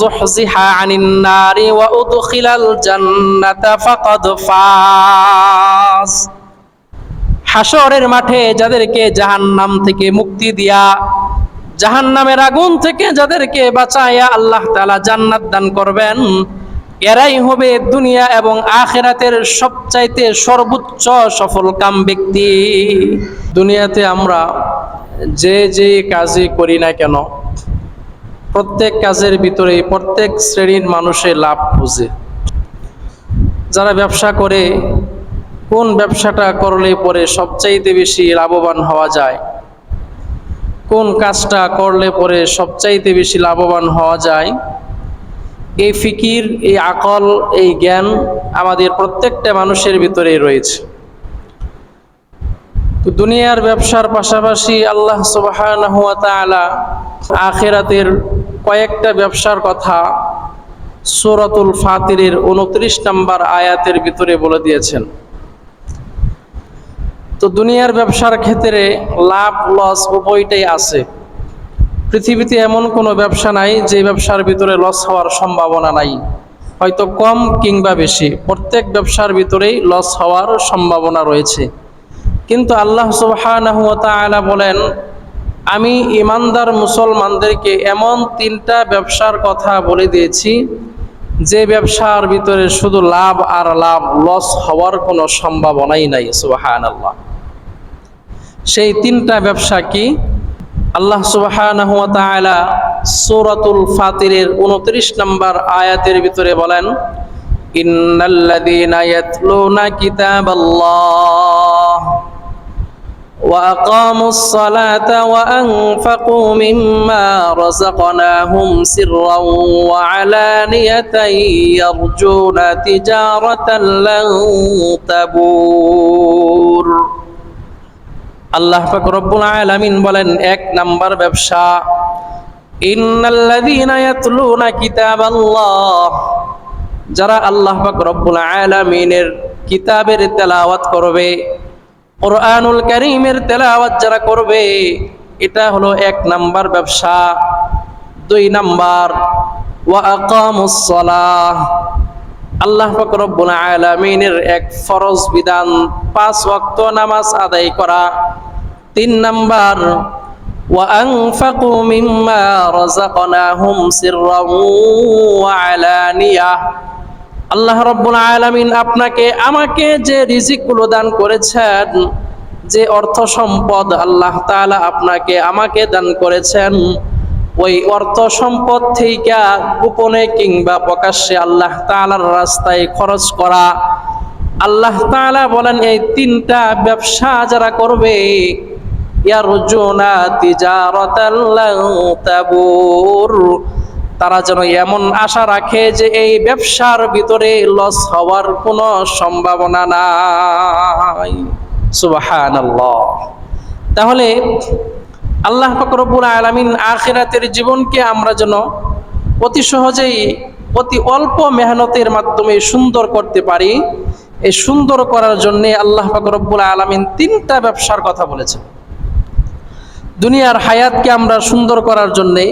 যুহজিহা আনিন নারি ওয়া উদখিলাল জান্নাতা ফাকাদ ফাজ হাসরের মাঠে যাদেরকে জাহান্নাম থেকে মুক্তি দিয়া, জাহান্নামের আগুন থেকে যাদেরকে বাঁচাইয়া আল্লাহ তালা জান্নাত দান করবেন, এরাই হবে দুনিয়া এবং আখেরাতের সবচাইতে সর্বোচ্চ সফল কাম ব্যক্তি। দুনিয়াতে আমরা যে যে কাজই করি না কেন প্রত্যেক কাজের ভিতরে প্রত্যেক শ্রেণির মানুষে লাভ খুঁজে। যারা ব্যবসা করে, কোন ব্যবসাটা করলে পরে সবচাইতে বেশি লাভবান হওয়া যায়? কোন কাজটা করলে পরে সবচাইতে বেশি লাভবান হওয়া যায়? এই ফিকির, এই আকল, এই জ্ঞান আমাদের প্রত্যেকটা মানুষের ভিতরেই রয়েছে। তো দুনিয়ার ব্যবসার পাশাপাশি আল্লাহ তাআলা আখিরাতের কয়েকটা ব্যবসার কথা সূরাতুল ফাতিরের 29 নম্বর আয়াতের ভিতরে বলে দিয়েছেন। তো দুনিয়ার ব্যবসার ক্ষেত্রে লাভ, লস উভয়টাই আছে। পৃথিবীতে এমন কোনো ব্যবসা নাই যে ব্যবসার ভিতরে লস হওয়ার সম্ভাবনা নাই। হয়তো কম কিংবা বেশি। প্রত্যেক ব্যবসার ভিতরেই লস হওয়ার সম্ভাবনা রয়েছে। কিন্তু আল্লাহ তাআলা বলেন, আমি ইমানদার মুসলমানদেরকে এমন তিনটা ব্যবসার কথা বলে দিয়েছি, যে ব্যবসার ভিতরে শুধু লাভ আর লাভ লস হওয়ার কোনো সম্ভাবনাই নাই, সুবহানাল্লাহ। সেই তিনটা ব্যবসা কি? আল্লাহ তাআলা সূরাতুল ফাতিরের 29 নম্বর আয়াতের ভিতরে বলেন, ইন্নাল্লাযীনা ইয়াতলুনা কিতাবাল্লাহ। وأقاموا الصلاة وأنفقوا مما رزقناهم سرا وعلانية يرجون تجارة لن تبور আল্লাহ পাক রব্বুল আলামিন বলেন এক নাম্বার ব্যবসা ইন্নাল্লাযীনা ইয়াতলুনা কিতাবাল্লাহ যারা আল্লাহ পাক রব্বুল আলামিনের কিতাবের তেলাওয়াত করবে কোরআনুল কারীমের তেলাওয়াত যারা করবে এটা হলো এক নাম্বার ব্যবসা দুই নাম্বার ওয়া আকামুস সালাহ আল্লাহ পাক রব্বুল আলামিনের এক ফরজ বিধান পাঁচ ওয়াক্ত নামাজ আদায় করা তিন নাম্বার وأنفقوا مما رزقناهم سرا وعلانية আল্লাহ রব্বুল আলামিন আপনাকে, আমাকে যে রিজিকগুলো দান করেছেন, যে অর্থ সম্পদ আল্লাহ তাআলা আপনাকে আমাকে দান করেছেন, ওই অর্থ সম্পদ থেকে গোপনে কিংবা প্রকাশ্যে আল্লাহ তাআলার রাস্তায় খরচ করা, আল্লাহ তাআলা বলেন, এই তিনটা ব্যবসা যারা করবে, ইয়ারজুনা তিজারাতাল লান তাবুর। তারা যেন এমন আশা রাখে যে এই ব্যবসার ভিতরে লস হওয়ার কোনো সম্ভাবনা নাই। সুবহানাল্লাহ। তাহলে আল্লাহ পাক রব্বুল আলামিন আখিরাতের জীবনকে আমরা যেন অতি সহজেই, অতি অল্প মেহনতের মাধ্যমে সুন্দর করতে পারি, এই সুন্দর করার জন্য আল্লাহ ফকরবুল আলামিন তিনটা ব্যবসার কথা বলেছেন। দুনিয়ার হায়াতকে আমরা সুন্দর করার জন্যে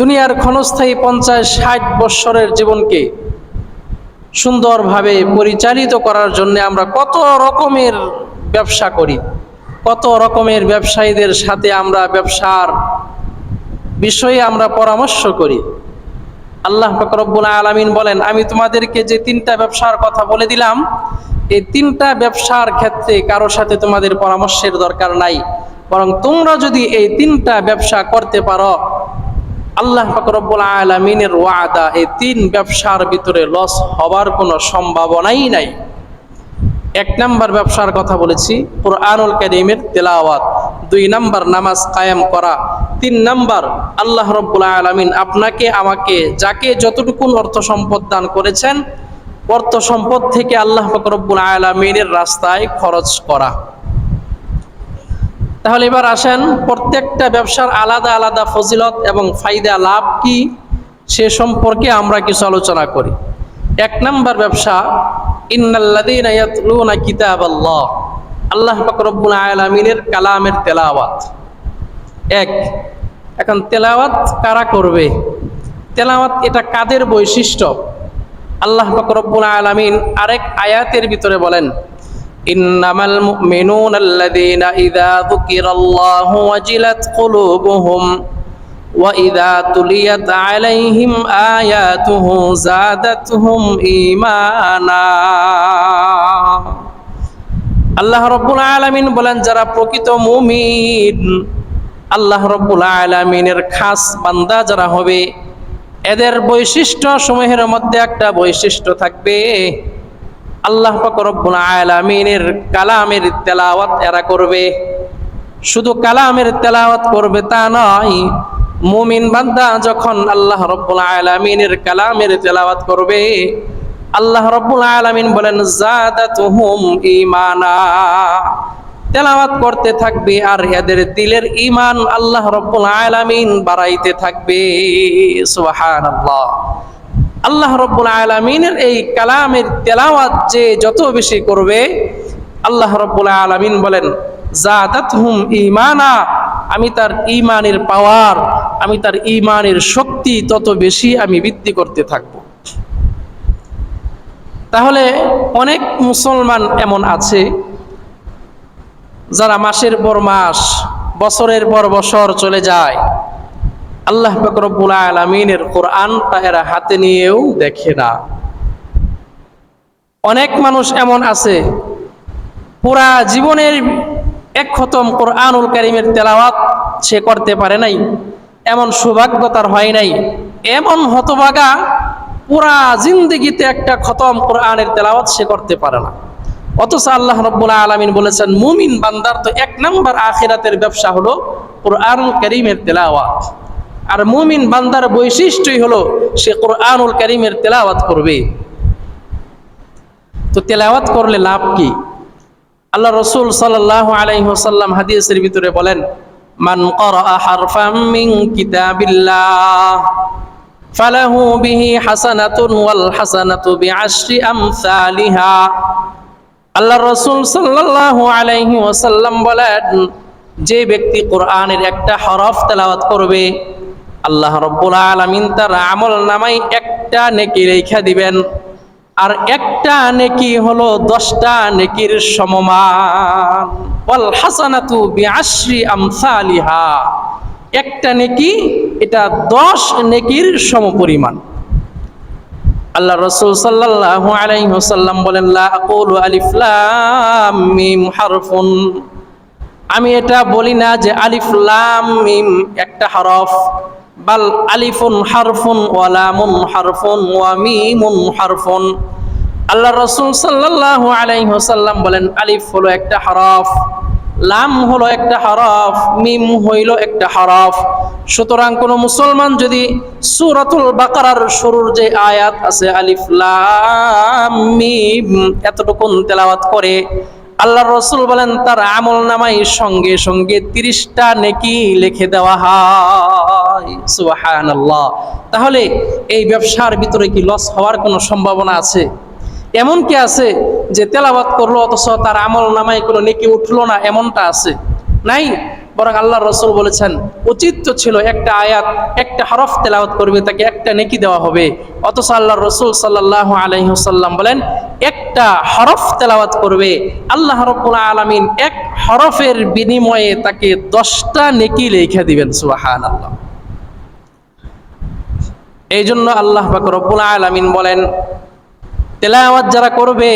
দুনিয়ার ক্ষণস্থায়ী পঞ্চাশ ষাট বৎসরের জীবনকে সুন্দরভাবে পরিচালিত করার জন্য আমরা কত রকমের ব্যবসা করি, কত রকমের ব্যবসায়ীদের সাথে আমরা ব্যবসার বিষয়ে আমরা পরামর্শ করি। আল্লাহ ফকরবুল আলমিন বলেন, আমি তোমাদেরকে যে তিনটা ব্যবসার কথা বলে দিলাম, এই তিনটা ব্যবসার ক্ষেত্রে কারোর সাথে তোমাদের পরামর্শের দরকার নাই। বরং তোমরা যদি এই তিনটা ব্যবসা করতে পারো আল্লাহ ফকরবুল আলমিনের ওয়াদা এই তিন ব্যবসার ভিতরে লস হবার কোনো সম্ভাবনাই নাই। এক নাম্বার ব্যবসার কথা বলেছি, কোরআনুল করিমের তেলাওয়াত। দুই নাম্বার নামাজ কায়েম করা। তিন নাম্বার, আল্লাহ রব্বুল আলমিন আপনাকে, আমাকে যাকে যতটুকুন অর্থ সম্পদ দান করেছেন, অর্থ সম্পদ থেকে আল্লাহ ফকরবুল আলমিনের রাস্তায় খরচ করা। তাহলে এবার আসেন, প্রত্যেকটা ব্যবসার আলাদা আলাদা ফজিলত এবং ফায়দা লাভ কি, সে সম্পর্কে আমরা কিছু আলোচনা করি। এক নম্বর ব্যবসা, ইন্নাল্লাযীনা ইয়াতলুনা কিতাবাল্লাহ। আল্লাহ পাক রব্বুল আলামিনের কালামের তেলাওয়াত। এক, এখন তেলাওয়াত কারা করবে? তেলাওয়াত এটা কাদের বৈশিষ্ট্য? আল্লাহ পাক রব্বুল আলামিন আরেক আয়াতের ভিতরে বলেন ইন্নামাল মুমিনুনা আল্লাযীনা ইযা যুকিরাল্লাহু ওয়াজিলাত কুলুবুহুম وإذا تليت عليهم آياته زادتهم إيمانا আল্লাহ রব্বুল আলামিন বলেন যারা প্রকৃত মুমিন আল্লাহ রব্বুল আলামিনের খাস বান্দা যারা হবে এদের বৈশিষ্ট্য সমূহের মধ্যে একটা বৈশিষ্ট্য থাকবে আল্লাহ আলামিনের কালামের তেলাওয়াত এরা করবে। শুধু কালামের তেলাওয়াত করবে তা নয়, মুমিন বান্দা যখন আল্লাহ রব্বুল আলামিনের কালামের তেলাওয়াত করবে, আল্লাহ রব্বুল আলামিন বলেন, জাদাতুহুম ঈমানা। তেলাওয়াত করতে থাকবে আর এদের দিলের ঈমান আল্লাহ রব্বুল আলামিন বাড়াইতে থাকবে। সুবহানাল্লাহ। আল্লাহ রব্বুল আলামিনের এই কালামের তেলাওয়াত যে যত বেশি করবে, আল্লাহ রব্বুল আলামিন বলেন, জাদাতহুম ঈমানা। আমি তার ইমানের পাওয়ার, আমি তার ইমানের শক্তি তত বেশি আমি বৃদ্ধি করতে থাকব। তাহলে অনেক মুসলমান এমন আছে, যারা মাসের পর মাস, বছরের পর বছর চলে যায় আল্লাহ ফকরবুল আলমিনের কোরআনটা এরা হাতে নিয়েও দেখে না। অনেক মানুষ এমন আছে, পুরা জীবনের এক খতম কোরআনুল করিমের তেলাওয়াত সে করতে পারে নাই, এমন সৌভাগ্য তার হয় নাই, এমন হতভাগা পুরা জিন্দগিতে একটা খতম কোরআনের তেলাওয়াত সে করতে পারে না। অথচ আল্লাহ রব্বুল্লাহ আলমিন বলেছেন, মুমিন বান্দার তো এক নম্বর আখিরাতের ব্যবসা হলো কোরআনুল করিমের তেলাওয়াত। আর মুমিন বান্দার বৈশিষ্ট্যই হলো সে কোরআনুল করিমের তেলাওয়াত করবে। তো তেলাওয়াত করলে লাভ কি? আল্লাহ রসুল সাল্লাহ আলাইহসাল্লাম হাদিসের ভিতরে বলেন, মান মিন কিতাবিল্লাহ, ফালাহু বিহি হাসানাতুন ওয়াল হাসানাতু বিআশরি আমসালিহা। আল্লাহ রসুল সাল্লাল্লাহু আলাইহি ওয়াসাল্লাম বলেন, যে ব্যক্তি কোরআনের একটা হরফ তেলাওয়াত করবে আল্লাহ রব্বুল আলামিন তার আমল নামাই একটা নেকি রেখা দিবেন। আর একটা নেকি হলো দশটা নেকির সমমান। ওয়াল হাসানাতু বিআশরি আমসালিহা। একটা নেকি, এটা দশ নেকির সমপরিমাণ। আল্লাহ রসুল সাল্লাল্লাহু আলাইহি ওয়াসাল্লাম বলেন, লা আকুলু আলিফ লাম মিম হারফুন। আমি এটা বলি না যে আলিফ লাম মিম একটা হরফ। বাল আলিফুন হারফুন ওয়া লামুন হারফুন ওয়া মিমুন হারফুন। আল্লাহ রসুল সাল্লাল্লাহু আলাইহি ওয়াসাল্লাম বলেন, আলিফ হলো একটা হরফ, লাম হলো একটা হরফ, মিম হইল একটা হরফ। সুতরাং কোন মুসলমান যদি সূরাতুল বাকারার শুরুর যে আয়াত আছে, আলিফ, লাম, মিম এতটুকুন তেলাওয়াত করে, আল্লাহ রসুল বলেন, তার আমল নামাই সঙ্গে সঙ্গে তিরিশটা নেকি লিখে দেওয়া হয়। তাহলে এই ব্যবসার ভিতরে কি লস হওয়ার কোনো সম্ভাবনা আছে? এমন কি আছে যে তেলাবাত করল, অথচ তার আমল নামায় কোনো নেকি উঠল না, এমনটা আছে? নাই? বরং আল্লাহ রসুল বলেছেন, উচিত তো ছিল একটা আয়াত, একটা হরফ তেলাওয়াত করবে, তাকে একটা নেকি দেওয়া হবে। অথচ আল্লাহ রসুল সাল্লাহ আলহিহসাল্লাম বলেন, একটা হরফ তেলাওয়াত করবে। আল্লাহ রব্বুল আলমিন এক হরফের বিনিময়ে তাকে দশটা নেকি লেখা দিবেন সুবাহান আল্লাহ এই জন্য আল্লাহ রব্বুল আলমিন বলেন, তেলাওয়াত যারা করবে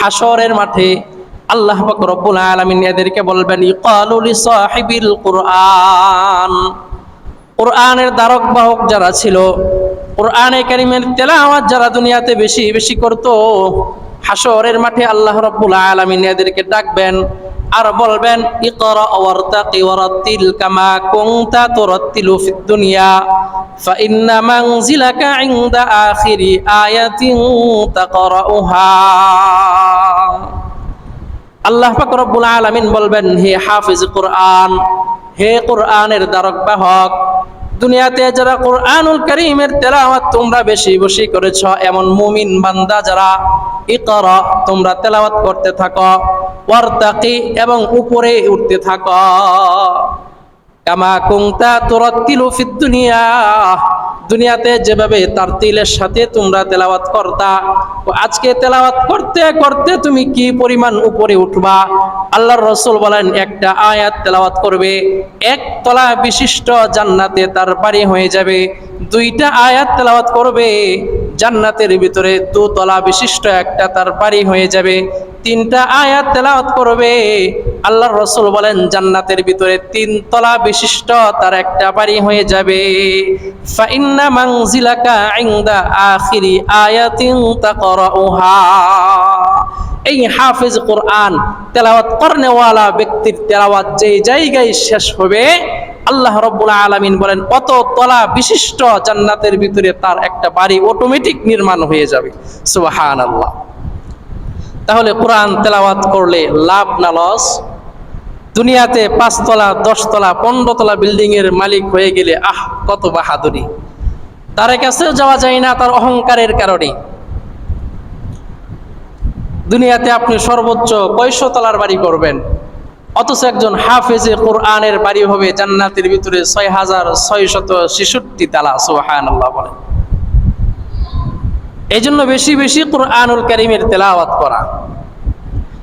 হাসরের মাঠে, আল্লাহ রব্বুল আলামিন এদেরকে বলবেন ইকালুল কুরআন। কোরআনের দ্বারক বাহক যারা ছিল, কোরআনে কারিমের তেলাওয়াত যারা দুনিয়াতে বেশি বেশি করত হাসরের মাঠে আল্লাহ রব্বুল আলামিন এদেরকে ডাকবেন আর বলবেন কামা দুনিয়া আল্লাহ পাক আলামিন বলবেন, হে হাফিজ কোরআন, হে কোরআনের দ্বারক বাহক দুনিয়াতে যারা কোরআনুল করিমের তেলাওয়াত তোমরা বেশি বেশি করেছ, এমন মুমিন বান্দা যারা ইকরা, তোমরা তেলাওয়াত করতে থাকো, ওয়ারতাকি, এবং উপরে উঠতে থাকো। কামা কুংতা তুরাত্তিলু ফিদ দুনিয়া, দুনিয়াতে যেভাবে তার তিলের সাথে তোমরা তেলাওয়াত করতা আজকে তেলাওয়াত করতে করতে তুমি কি পরিমাণ উপরে উঠবা? আল্লাহর রসুল বলেন, একটা আয়াত তেলাওয়াত করবে, এক তলা বিশিষ্ট জান্নাতে তার বাড়ি হয়ে যাবে, দুইটা আয়াত তেলাওয়াত করবে জান্নাতের ভিতরে দোতলা বিশিষ্ট একটা তার বাড়ি হয়ে যাবে। তিনটা আয়াত তেলাওয়াত করবে। আল্লাহর রসুল বলেন, জান্নাতের ভিতরে তিন তলা বিশিষ্ট তার একটা বাড়ি হয়ে যাবে। ফাইন্না মাংজিলাকা ইনদা আখিরি আয়াতিন তাকরাউহা। এই হাফিজ কোরআন তেলাওয়াত করনেওয়ালা ব্যক্তির তেলাওয়াত যে জায়গায় শেষ হবে আল্লাহ রব্বুল আলামিন বলেন, অত তলা বিশিষ্ট জান্নাতের ভিতরে তার একটা বাড়ি অটোমেটিক নির্মাণ হয়ে যাবে। সুবহানাল্লাহ। তাহলে কোরআন তেলাওয়াত করলে লাভ না লস দুনিয়াতে পাঁচতলা, দশতলা পনেরো তলা বিল্ডিং এর মালিক হয়ে গেলে, আহ, কত বাহাদুরি। তার কাছেও যাওয়া যায় না তার অহংকারের কারণে। দুনিয়াতে আপনি সর্বোচ্চ কয়শো তলার বাড়ি করবেন? অথচ একজন হাফেজে কোরআনের বাড়ি হবে জান্নাতের ভিতরে ছয় হাজার ছয়শত ছেষট্টি তালা সুহান বলেন এই জন্য বেশি বেশি কোরআনুল করিমের তেলাওয়াত করা।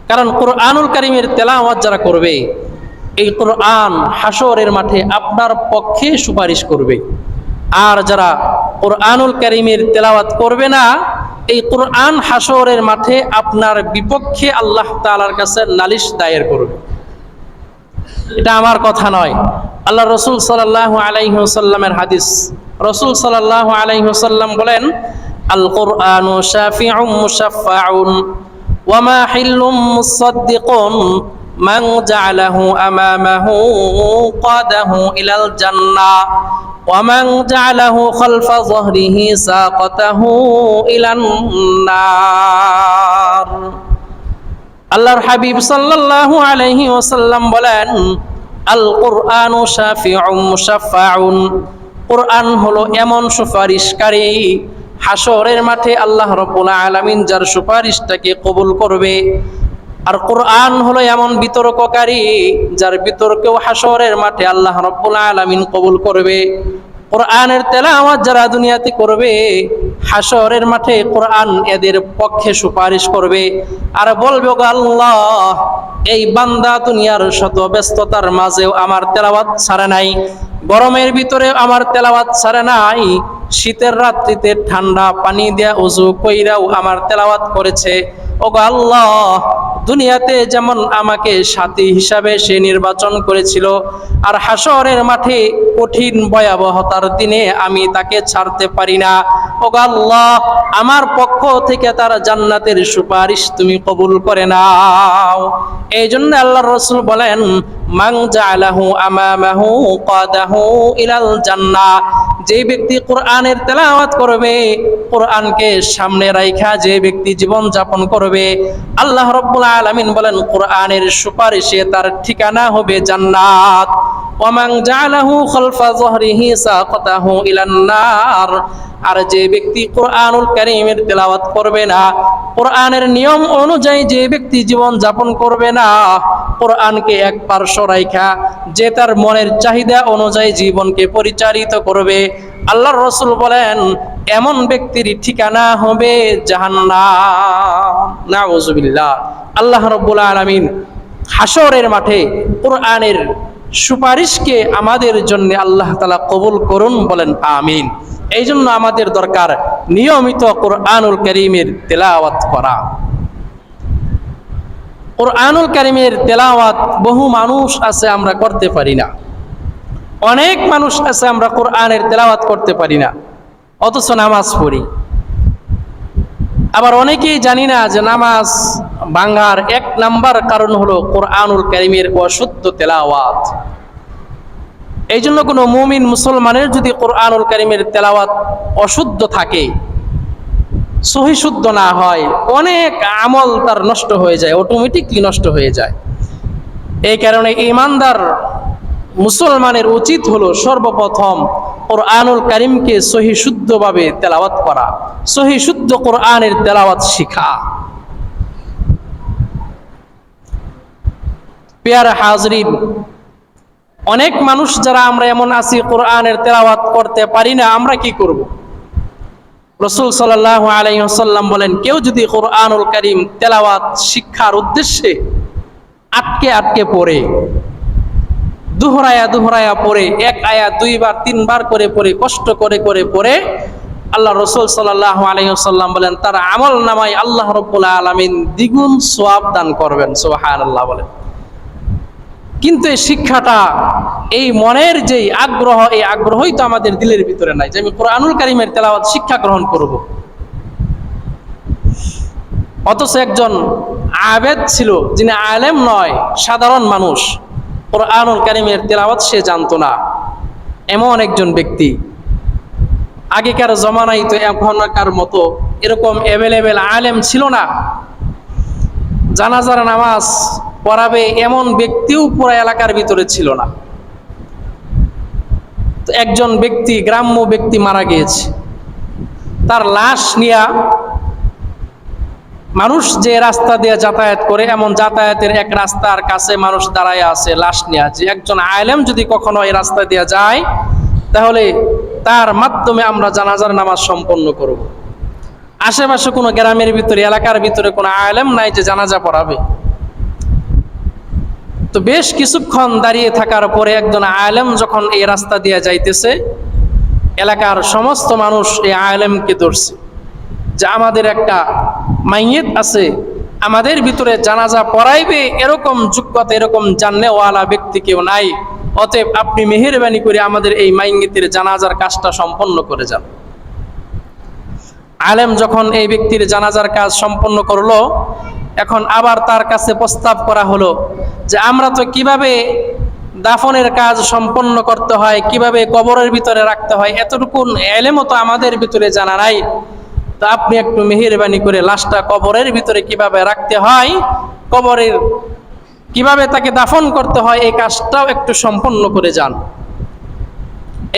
কারণ কোরআনুল করিমের তেলাওয়াত যারা করবে, এই কোরআন হাসরের মাঠে আপনার পক্ষে সুপারিশ করবে। আর যারা কোরআনুল করিমের তেলাওয়াত করবে না, এই কোরআন হাসরের মাঠে আপনার বিপক্ষে আল্লাহ তালার কাছে নালিশ দায়ের করবে। এটা আমার কথা নয় আল্লাহ রসুল সাল্লাহ আলাইসাল্লামের হাদিস রসুল সাল্লাহ আলাইসাল্লাম বলেন আল কোরআন শাফিউম মুশাফাউন ওয়ামা হিল্লুম মুসাদ্দিকুন মান জাআলাহু আমামাহু কাদাহু ইলাল জান্নাহ ومن جعله خلف ظهره ساقته إلى النار আল্লাহর হাবিব সাল্লাল্লাহু আলাইহি ওয়াসাল্লাম বলেন আল কোরআনু মুশাফাউন কোরআন হলো এমন সুপারিশকারী হাসরের মাঠে আল্লাহ রাব্বুল আলামিন যার সুপারিশটাকে কবুল করবে। আর কোরআন হলো এমন বিতর্ককারী যার বিতর্কেও হাসরের মাঠে আল্লাহ রাব্বুল আলামিন কবুল করবে। কোরআনের তেলা তেলাওয়াত যারা দুনিয়াতে করবে হাসরের মাঠে কোরআন এদের পক্ষে সুপারিশ করবে। আর বলবে আল্লাহ, এই বান্দা দুনিয়ার শত ব্যস্ততার মাঝেও আমার তেলাওয়াত ছাড়ে নাই, গরমের ভিতরে আমার তেলাওয়াত ছাড়ে নাই, শীতের রাত্রিতে ঠান্ডা পানি দেয়া উজু কইরাও আমার তেলাওয়াত করেছে। ও আল্লাহ, দুনিয়াতে যেমন আমাকে সাথী হিসাবে সে নির্বাচন করেছিল, আর হাসরের মাঠে কঠিন ভয়াবহতার দিনে আমি তাকে ছাড়তে পারি না। ও আল্লাহ, আমার পক্ষ থেকে তার জান্নাতের সুপারিশ তুমি কবুল করে নাও। এই জন্য আল্লাহ রসুল বলেন মাং জালাহু আমামাহু কাদাহু ইলাল জান্নাহ। যে ব্যক্তি কোরআনের তেলাওয়াত করবে, কোরআনকে সামনে রাইখা যে ব্যক্তি জীবন যাপন করবে, আল্লাহ রব্বুল আলামিন বলেন, কোরআনের সুপারিশে তার ঠিকানা হবে জান্নাত। ওমাং জালাহু খলফা জহরিহি সাকাতাহু ইলান নার। আর যে ব্যক্তি কোরআনুল কারীমের তেলাওয়াত করবে না, কোরআনের নিয়ম অনুযায়ী যে ব্যক্তি জীবন যাপন করবে না, কোরআনকে এক পার্শ্ব রাইখা যে তার মনের চাহিদা অনুযায়ী জীবনকে পরিচালিত করবে। আল্লাহর রসুল বলেন, এমন ব্যক্তির ঠিকানা হবে নাউজুবিল্লাহ। আল্লাহ রব্বুল আলামিন হাসরের মাঠে কোরআনের সুপারিশকে আমাদের জন্য আল্লাহ তালা কবুল করুন বলেন, আমিন। এই জন্য আমাদের দরকার নিয়মিত কোরআনুল করিমের তেলাওয়াত করা। কোরআনুল করিমের তেলাওয়াত বহু মানুষ আছে আমরা করতে পারি না। অনেক মানুষ আছে আমরা কোরআনের তেলাওয়াত করতে পারি না, অথচ নামাজ পড়ি। আবার অনেকেই জানি না যে নামাজ ভাঙ্গার এক নাম্বার কারণ হলো কোরআনুল করিমের অশুদ্ধ তেলাওয়াত। এই জন্য কোনো মুমিন মুসলমানের যদি কোরআনুল করিমের তেলাওয়াত অশুদ্ধ থাকে সহিশুদ্ধ না হয়, অনেক আমল তার নষ্ট হয়ে যায় অটোমেটিকলি নষ্ট হয়ে যায়। এই কারণে ইমানদার মুসলমানের উচিত হলো সর্বপ্রথম কোরআনুল করিমকে সহি শুদ্ধভাবে তেলাওয়াত করা, সহি শুদ্ধ কোরআনের তেলাওয়াত শিখা। পেয়ার হাজরিন অনেক মানুষ যারা আমরা এমন আছি, কোরআনের তেলাওয়াত করতে পারি না, আমরা কি করব? রসুল সাল্লাহ আলাইসাল্লাম বলেন, কেউ যদি কোরআনুল করিম তেলাওয়াত শিক্ষার উদ্দেশ্যে আটকে আটকে পড়ে, দুহরায়া দুহরায়া পড়ে, এক আয়া দুইবার, তিনবার করে পড়ে, কষ্ট করে করে পড়ে, আল্লাহ রসুল সাল্লাহ আলাইসাল্লাম বলেন, তার আমল নামাই আল্লাহ রব্বুল্লাহ আলমিন দ্বিগুণ সোয়াব দান করবেন সোহান আল্লাহ বলেন। কিন্তু এই শিক্ষাটা, এই মনের যেই আগ্রহ, এই আগ্রহই তো আমাদের দিলের ভিতরে নাই যে আমি কোরআনুল কারিমের তেলাওয়াত শিক্ষা গ্রহণ করব। অথচ একজন আবেদ ছিল যিনি আলেম নয়, সাধারণ মানুষ। কোরআনুল কারিমের তেলাওয়াত সে জানতো না। এমন একজন ব্যক্তি। আগেকার জমানায় তো এখনকার মতো এরকম অ্যাভেলেবেল আলেম ছিল না। জানাজার নামাজ পড়াবে এমন ব্যক্তিও পুরো এলাকার ভিতরে ছিল না। একজন ব্যক্তি, গ্রাম্য ব্যক্তি মারা গিয়েছে। তার লাশ নিয়া মানুষ যে রাস্তা দিয়ে যাতায়াত করে, এমন যাতায়াতের এক রাস্তার কাছে মানুষ দাঁড়ায় আছে, লাশ নিয়ে। যে একজন আলেম যদি কখনো এই রাস্তা দিয়ে যায়, তাহলে তার মাধ্যমে আমরা জানাজার নামাজ সম্পন্ন করব। আশেপাশে কোনো গ্রামের ভিতরে, এলাকার ভিতরে কোনো আলেম নাই যে জানাজা পড়াবে। তো বেশ কিছুক্ষণ দাঁড়িয়ে থাকার পরে একজন আলেম যখন এই রাস্তা দিয়ে যাইতেছে, এলাকার সমস্ত মানুষ এই আলেমকে ধরছে যে আমাদের একটা মাইয়েত আছে, আমাদের ভিতরে জানাজা পড়াইবে, এরকম যোগ্যতা, এরকম জাননেওয়ালা ব্যক্তি কেউ নাই, অতএব আপনি মেহেরবানি করে আমাদের এই মাইয়েতের জানাজার কাজটা সম্পন্ন করে যান। আলেম যখন এই ব্যক্তির জানাজার কাজ সম্পন্ন করল এখন আবার তার কাছে প্রস্তাব করা হলো যে আমরা তো কীভাবে দাফনের কাজ সম্পন্ন করতে হয়, কীভাবে কবরের ভিতরে রাখতে হয় এতটুকু এলেমও তো আমাদের ভিতরে জানা নাই। তা আপনি একটু মেহেরবানি করে লাশটা কবরের ভিতরে কীভাবে রাখতে হয়, কবরের কীভাবে তাকে দাফন করতে হয়, এই কাজটাও একটু সম্পন্ন করে যান।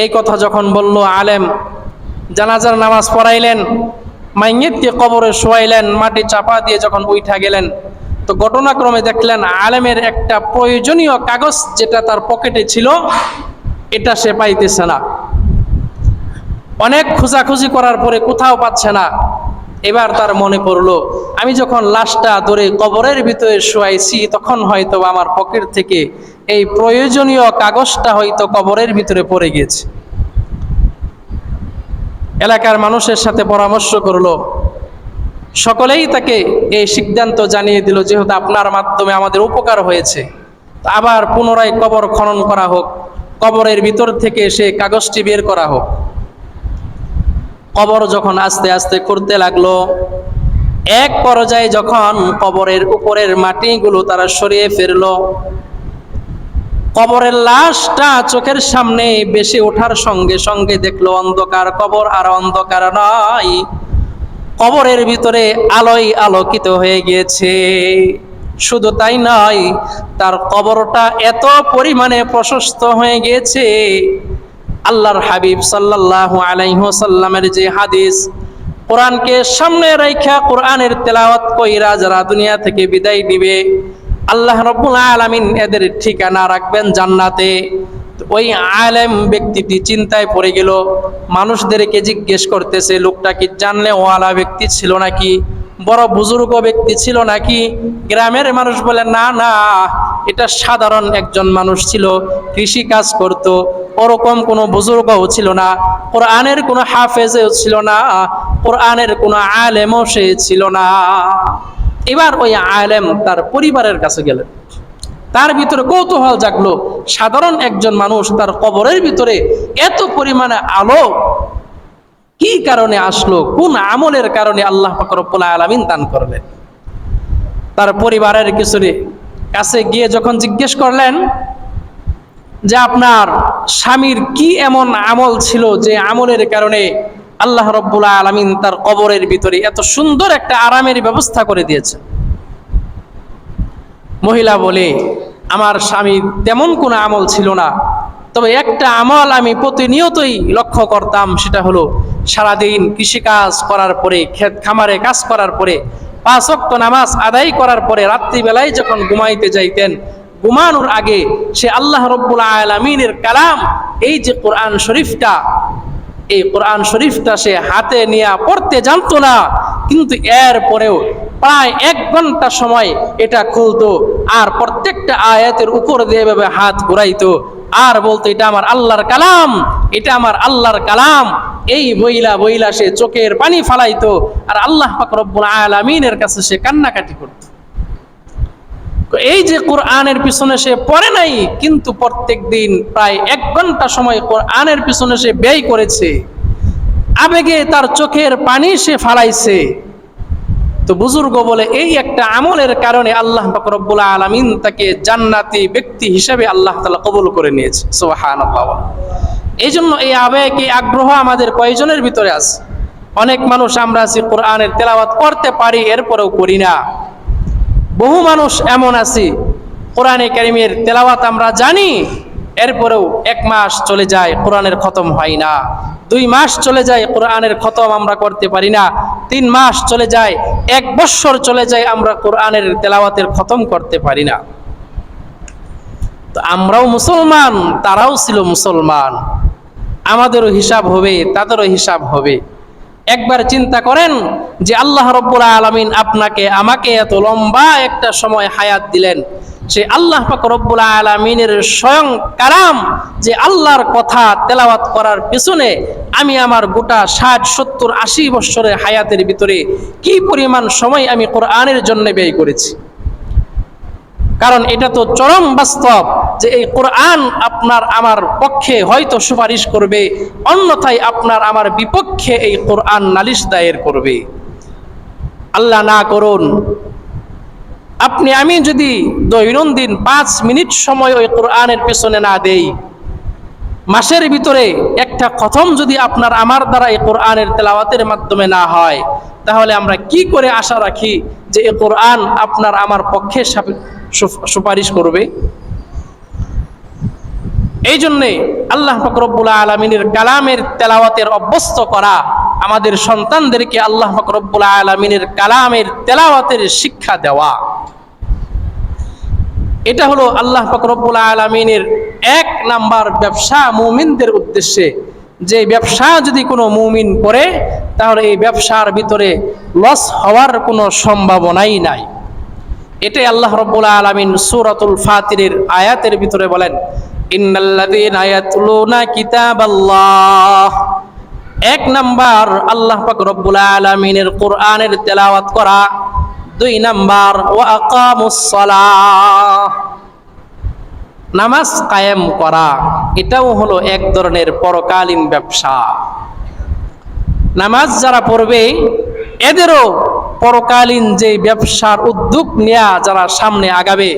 এই কথা যখন বলল আলেম, জানাজার নামাজ পড়াইলেন মাইয়েতকে কবরে শোয়াইলেন, মাটি চাপা দিয়ে যখন উঠা গেলেন, তো ঘটনাক্রমে দেখলেন আলেমের একটা প্রয়োজনীয় কাগজ যেটা তার পকেটে ছিল, এটা সে পাইতেছে না। অনেক খোঁজাখুঁজি করার পরে কোথাও পাচ্ছে না। এবার তার মনে পড়ল, আমি যখন লাশটা ধরে কবরের ভিতরে শোয়াইছি, তখন হয়তো আমার পকেট থেকে এই প্রয়োজনীয় কাগজটা হয়তো কবরের ভিতরে পড়ে গেছে। এলাকার মানুষের সাথে পরামর্শ করল। সকলেই তাকে এই সিদ্ধান্ত জানিয়ে দিল, যেহেতু আপনার মাধ্যমে আমাদের উপকার হয়েছে। আবার পুনরায় কবর খনন করা হোক, কবরের ভিতর থেকে সে কাগজটি বের করা হোক। কবর যখন আস্তে আস্তে করতে লাগল, এক পর্যায়ে যখন কবরের উপরের মাটিগুলো তারা সরিয়ে ফেরলো কবরের লাশটা চোখের সামনে বেশি ওঠার সঙ্গে সঙ্গে দেখল অন্ধকার, কবর আর অন্ধকার নয়। কবরের ভিতরে আলোয় আলোকিত হয়ে গিয়েছে। শুধু তাই নয়, তার কবরটা এত পরিমাণে প্রশস্ত হয়ে গিয়েছে। আল্লাহর হাবিব সাল্লাল্লাহু আলাইহি ওয়াসাল্লামের যে হাদিস, কোরআনকে সামনে রাইখা কোরআনের তেলাওয়াত কইরা যারা দুনিয়া থেকে বিদায় দিবে আল্লাহ রব্বুল আলামিন এদের ঠিকানা রাখবেন জান্নাতে। ওই আলেম ব্যক্তিটি চিন্তায় পড়ে গেল, মানুষদেরকে জিজ্ঞেস করতেছে, লোকটা কি জানলে ওয়ালা ব্যক্তি ছিল নাকি? বড় বুজুর্গ ব্যক্তি ছিল নাকি? গ্রামের মানুষ বলে, না না, এটা সাধারণ একজন মানুষ ছিল, কৃষি কাজ করত, ওরকম কোনো বুজুর্গও ছিল না, কোরআনের কোনো হাফেজও ছিল না, কোরআনের কোনো আলেমও সে ছিল না। এবার ওই আলেম তার পরিবারের কাছে গেলেন। তার ভিতরে কৌতূহল জাগলো। সাধারণ একজন মানুষ তার কবরের ভিতরে এত পরিমাণে আলো কি কারণে আসলো? কোন আমলের কারণে আল্লাহ ফকরবুল আলমিন দান করলেন? তার পরিবারের কিছুরে কাছে গিয়ে যখন জিজ্ঞেস করলেন যে আপনার স্বামীর কি এমন আমল ছিল যে আমলের কারণে আল্লাহ রব্বুল্লাহ আলমিন তার কবরের ভিতরে এত সুন্দর একটা আরামের ব্যবস্থা করে দিয়েছে। মহিলা বলে, আমার স্বামী তেমন কোনো আমল ছিল না। তবে একটা আমল আমি প্রতিনিয়তই লক্ষ্য করতাম, সেটা হলো সারাদিন কৃষিকাজ করার পরে, ক্ষেত খামারে কাজ করার পরে, পাঁচ নামাজ আদায় করার পরে রাত্রিবেলায় যখন ঘুমাইতে যাইতেন, ঘুমানোর আগে সে আল্লাহ রব্বুল আলমিনের কালাম, এই যে কোরআন শরীফটা এই কোরআন শরীফটা সে হাতে নিয়ে পড়তে জানতো না, কিন্তু এর পরেও প্রায় এক ঘণ্টা সময় এটা খুলতো আর প্রত্যেকটা আয়াতের উপর দিয়ে এভাবে হাত ঘুরাইতো। আর বলতো, এটা আমার আল্লাহর কালাম, এটা আমার আল্লাহর কালাম। এই বইলা বইলা সে চোখের পানি ফালাইতো আর আল্লাহ পাক রব্বুল আলামিনের কাছে সে কান্নাকাটি করতো। এই যে কোরআনের পিছনে সে পড়ে নাই, কিন্তু প্রত্যেক দিন প্রায় এক ঘণ্টা সময় কোরআনের পিছনে সে ব্যয় করেছে। আবেগে তার চোখের পানি সে ফালাইছে। তো বুজুর্গ বলে, এই একটা আমলের কারণে আল্লাহ রব্বুল আলামিন তাকে জান্নাতি ব্যক্তি হিসেবে আল্লাহ তালা কবুল করে নিয়েছে। সোহান এই জন্য এই আবেগ, এই আগ্রহ আমাদের কয়জনের ভিতরে আছে? অনেক মানুষ আমরা আছি, কোরআনের তেলাওয়াত করতে পারি, এরপরেও করি না। বহু মানুষ এমন আছি, কোরআনে কারিমের তেলাওয়াত আমরা জানি, এরপরেও এক মাস চলে যায়, কোরআনের খতম হয় না। দুই মাস চলে যায়, কোরআনের খতম আমরা করতে পারি না। তিন মাস চলে যায়, এক বৎসর চলে যায় আমরা কোরআনের তেলাওয়াতের খতম করতে পারি না। তো আমরাও মুসলমান, তারাও ছিল মুসলমান। আমাদেরও হিসাব হবে, তাদেরও হিসাব হবে। একবার চিন্তা করেন যে আল্লাহ রব্বুল আলমিন আপনাকে আমাকে এত লম্বা একটা সময় হায়াত দিলেন। সে আল্লাহ পাক রব্বুল আলমিনের স্বয়ং কালাম যে আল্লাহর কথা তেলাওয়াত করার পিছনে আমি আমার গোটা ষাট, সত্তর, আশি বৎসরের হায়াতের ভিতরে কি পরিমাণ সময় আমি কোরআনের জন্য ব্যয় করেছি। কারণ এটা তো চরম বাস্তব যে এই কোরআন আপনার আমার পক্ষে হয়তো সুপারিশ করবে, অন্যথায় আপনার আমার বিপক্ষে এই কোরআন নালিশ দায়ের করবে। আল্লাহ না করুন। আপনি, আমি যদি দৈনন্দিন পাঁচ মিনিট সময় ওই কোরআনের পেছনে না দেই, মাসের ভিতরে একটা কথম যদি আপনার আমার দ্বারা এই কোরআনের তেলাওয়াতের মাধ্যমে না হয়, তাহলে আমরা কি করে আশা রাখি যে এই কোরআন আপনার আমার পক্ষে সুপারিশ করবে। এই জন্যে আল্লাহ ফকরবুল্লা আলমিনের কালামের তেলাওয়াতের অভ্যস্ত করা আমাদের সন্তানদেরকে আল্লাহ ফকরবুল্লা আলমিনের কালামের তেলাওয়াতের শিক্ষা দেওয়া। এটা হলো আল্লাহ ফকরবুল্লা আলমিনের এক নাম্বার ব্যবসা মুমিনদের উদ্দেশ্যে। যে ব্যবসা যদি কোনো মুমিন করে, তাহলে এই ব্যবসার ভিতরে লস হওয়ার কোনো সম্ভাবনাই নাই। এটাই আল্লাহ রব্বুল্লা আলমিন সুরাতুল ফাতিরের আয়াতের ভিতরে বলেন এক নাম্বার, আল্লাহ পাক রব্বুল আলামিনের কোরআনের তেলাওয়াত করা। দুই নাম্বার নামাজ কায়েম করা, এটাও হলো এক ধরনের পরকালীন ব্যবসা। নামাজ যারা পড়বে, এদেরও পরকালীন যে ব্যবসার উদ্যোগ নেয়া যারা সামনে আগাবে,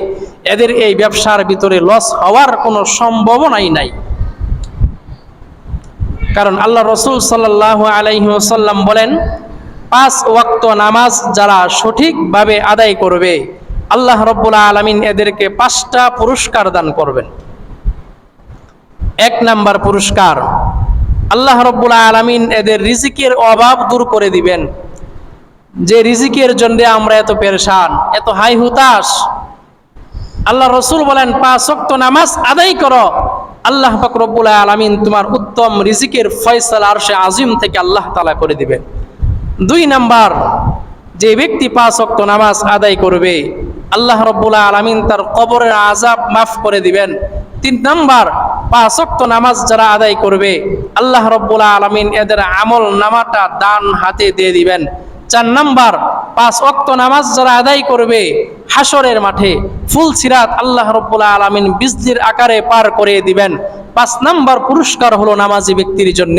এদের এই ব্যবসার ভিতরে লস হওয়ার কোনো সম্ভাবনাই নাই। কারণ আল্লাহ রসুল সাল্লাহ আলাইসাল্লাম বলেন, পাঁচ ওয়াক্ত নামাজ যারা সঠিকভাবে আদায় করবে, আল্লাহ রব্বুল আলমিন এদেরকে পাঁচটা পুরস্কার দান করবেন। এক নাম্বার পুরস্কার, আল্লাহ রব্বুল আলমিন এদের রিজিকের অভাব দূর করে দিবেন। যে রিজিকের জন্য আমরা এত পেরেশান, এত হাই হুতাশ। আল্লাহ রসুল বলেন, পাঁচ ওয়াক্ত নামাজ আদায় করো। আল্লাহ ফকরবুল আলমিন তোমার উত্তম রিজিকের ফয়সাল আর সে আজিম থেকে আল্লাহ তালা করে দিবেন। দুই নাম্বার, যে ব্যক্তি পাঁচ অক্ত নামাজ আদায় করবে, আল্লাহ রব্বুল্লাহ আলমিন তার কবরের আজাব মাফ করে দিবেন। তিন নাম্বার, পাঁচ অক্ত নামাজ যারা আদায় করবে, আল্লাহ রব্বুল্লাহ আলমিন এদের আমল নামাটা দান হাতে দিয়ে দিবেন। চার নাম্বার, পাঁচ অক্ত নামাজ যারা আদায় করবে হাসরের মাঠে, ফুল সিরাত আল্লাহ রব্বুল্লাহ আলমিন বিজলির আকারে পার করে দিবেন। পাঁচ নাম্বার পুরস্কার হলো নামাজি ব্যক্তির জন্য।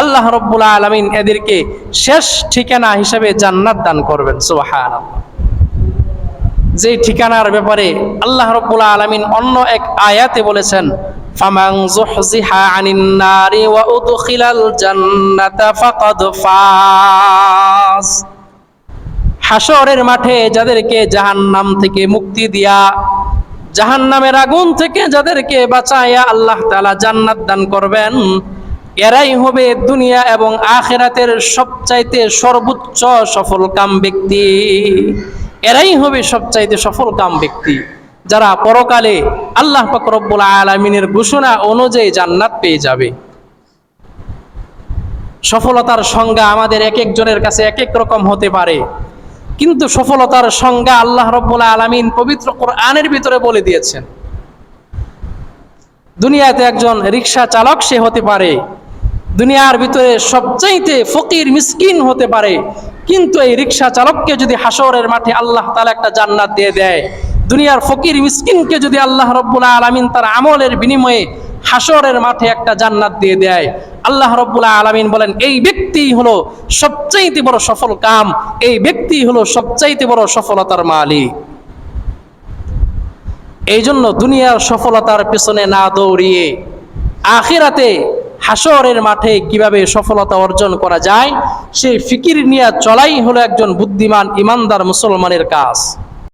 আল্লাহ রব্বুল্লাহ আলমিন এদেরকে শেষ ঠিকানা হিসেবে জান্নাত দান করবেন সুবাহান যে ঠিকানার ব্যাপারে আল্লাহ রব্বুল্লাহ আলমিন অন্য এক আয়াতে বলেছেন ফামাং জান্নাতা ফাকাদ ফাজ। হাসরের মাঠে যাদেরকে জাহান্নাম থেকে মুক্তি দিয়া, জাহান্নামের আগুন থেকে যাদেরকে বাঁচাইয়া আল্লাহ তালা জান্নাত দান করবেন, এরাই হবে দুনিয়া এবং আখেরাতের সবচাইতে সর্বোচ্চ সফল কাম ব্যক্তি। এরাই হবে সবচাইতে সফল কাম ব্যক্তি। যারা পরকালে আল্লাহ পাক রব্বুল আলামিনের ঘোষণা অনুযায়ী জান্নাত পেয়ে যাবে। সফলতার সংজ্ঞা আমাদের এক একজনের কাছে এক এক রকম হতে পারে। কিন্তু সফলতার সংজ্ঞা আল্লাহ রব্বুল আলামিন পবিত্র কোরআনের ভিতরে বলে দিয়েছেন, দুনিয়াতে একজন রিক্সা চালক, সে হতে পারে দুনিয়ার ভিতরে সবচাইতে ফকির, মিসকিন হতে পারে, কিন্তু এই রিক্সা চালককে যদি হাসরের মাঠে আল্লাহ তাআলা একটা জান্নাত দিয়ে দেয়, দুনিয়ার ফকির, মিসকিনকে যদি আল্লাহ রব্বুল আলামিন তার আমলের বিনিময়ে হাসরের মাঠে একটা জান্নাত দিয়ে দেয়। আল্লাহ রব্বুল আলামিন বলেন, এই ব্যক্তি হলো সবচাইতে বড় সফল কাম, এই ব্যক্তি হলো সবচাইতে বড় সফলতার মালিক। এই জন্য দুনিয়ার সফলতার পেছনে না দৌড়িয়ে আখিরাতে হাসরের মাঠে কীভাবে সফলতা অর্জন করা যায়, সেই ফিকির নিয়ে চলাই হলো একজন বুদ্ধিমান, ইমানদার মুসলমানের কাজ।